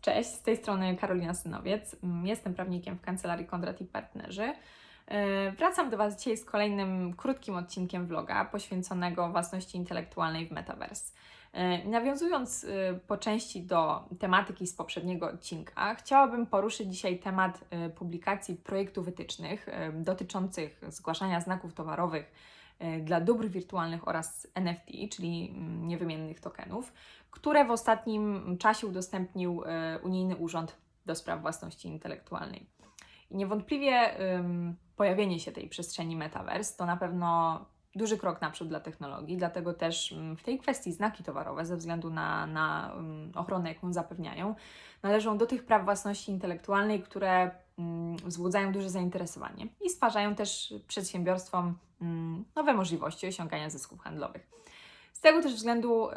Cześć, z tej strony Karolina Synowiec. Mm, Jestem prawnikiem w kancelarii Kondrat i Partnerzy. E, Wracam do Was dzisiaj z kolejnym krótkim odcinkiem vloga poświęconego własności intelektualnej w Metaverse. E, Nawiązując e, po części do tematyki z poprzedniego odcinka, chciałabym poruszyć dzisiaj temat publikacji projektów wytycznych dotyczących zgłaszania znaków towarowych dla dóbr wirtualnych oraz NFT, czyli mm, niewymiennych tokenów, które w ostatnim czasie udostępnił e, Unijny Urząd do Spraw Własności Intelektualnej. I niewątpliwie pojawienie się tej przestrzeni metaverse to na pewno duży krok naprzód dla technologii, dlatego też w tej kwestii znaki towarowe, ze względu na, na ochronę, jaką zapewniają, należą do tych praw własności intelektualnej, które wzbudzają duże zainteresowanie i stwarzają też przedsiębiorstwom ym, nowe możliwości osiągania zysków handlowych. Z tego też względu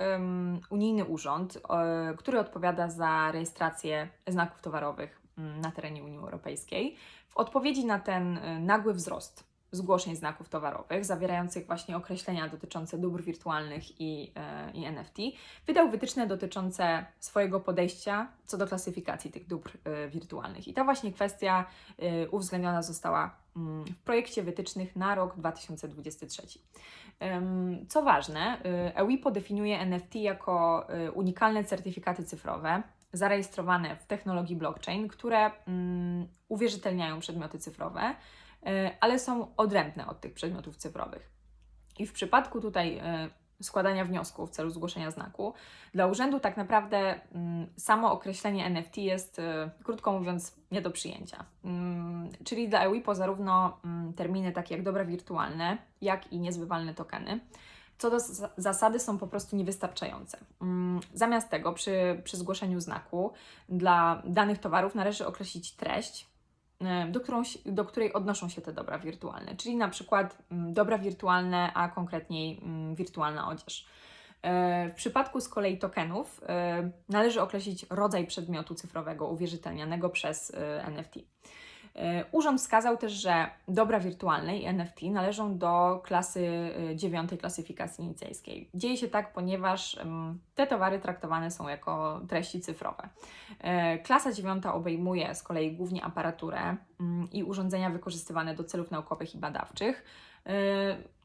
unijny urząd, e, który odpowiada za rejestrację znaków towarowych mm, na terenie Unii Europejskiej, w odpowiedzi na ten e, nagły wzrost zgłoszeń znaków towarowych, zawierających właśnie określenia dotyczące dóbr wirtualnych i, e, i NFT, wydał wytyczne dotyczące swojego podejścia co do klasyfikacji tych dóbr e, wirtualnych. I ta właśnie kwestia e, uwzględniona została mm, w projekcie wytycznych na rok 2023. Em, Co ważne, EWIPO definiuje NFT jako unikalne certyfikaty cyfrowe zarejestrowane w technologii blockchain, które mm, uwierzytelniają przedmioty cyfrowe, ale są odrębne od tych przedmiotów cyfrowych. I w przypadku tutaj y, składania wniosku w celu zgłoszenia znaku, dla urzędu tak naprawdę mm, samo określenie NFT jest, y, krótko mówiąc, nie do przyjęcia. Mm, Czyli dla EWIPO zarówno mm, terminy takie jak dobra wirtualne, jak i niezbywalne tokeny, co do zas- zasady są po prostu niewystarczające. Zamiast tego przy, przy zgłoszeniu znaku dla danych towarów należy określić treść, do, którą, do której odnoszą się te dobra wirtualne, czyli na przykład mm, dobra wirtualne, a konkretniej mm, wirtualna odzież. E, W przypadku z kolei tokenów e, należy określić rodzaj przedmiotu cyfrowego uwierzytelnianego przez e, NFT. E, Urząd wskazał też, że dobra wirtualne i NFT należą do klasy e, dziewiątej klasyfikacji nicejskiej. Dzieje się tak, ponieważ te towary traktowane są jako treści cyfrowe. E, Klasa dziewiąta obejmuje z kolei głównie aparaturę mm, i urządzenia wykorzystywane do celów naukowych i badawczych,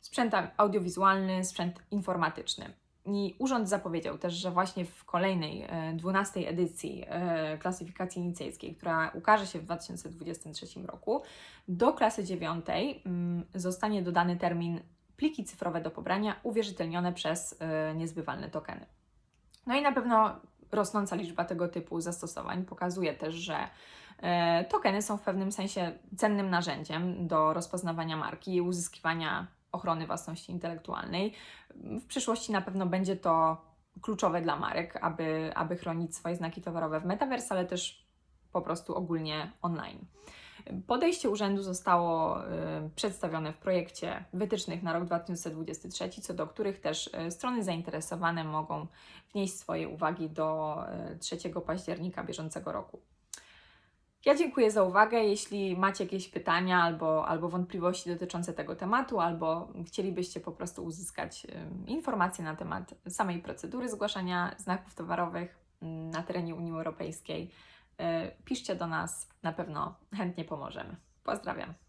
sprzęt audiowizualny, sprzęt informatyczny. I urząd zapowiedział też, że właśnie w kolejnej, e, 12 edycji e, klasyfikacji nicejskiej, która ukaże się w 2023 roku, do klasy 9 mm, zostanie dodany termin pliki cyfrowe do pobrania uwierzytelnione przez e, niezbywalne tokeny. No i na pewno rosnąca liczba tego typu zastosowań pokazuje też, że e, tokeny są w pewnym sensie cennym narzędziem do rozpoznawania marki i uzyskiwania ochrony własności intelektualnej. W przyszłości na pewno będzie to kluczowe dla marek, aby, aby chronić swoje znaki towarowe w metaverse, ale też po prostu ogólnie online. Podejście urzędu zostało y, przedstawione w projekcie wytycznych na rok 2023, co do których też y, strony zainteresowane mogą wnieść swoje uwagi do y, 3 października bieżącego roku. Ja dziękuję za uwagę. Jeśli macie jakieś pytania albo, albo wątpliwości dotyczące tego tematu, albo chcielibyście po prostu uzyskać informacje na temat samej procedury zgłaszania znaków towarowych ym, na terenie Unii Europejskiej, y, piszcie do nas, na pewno chętnie pomożemy. Pozdrawiam.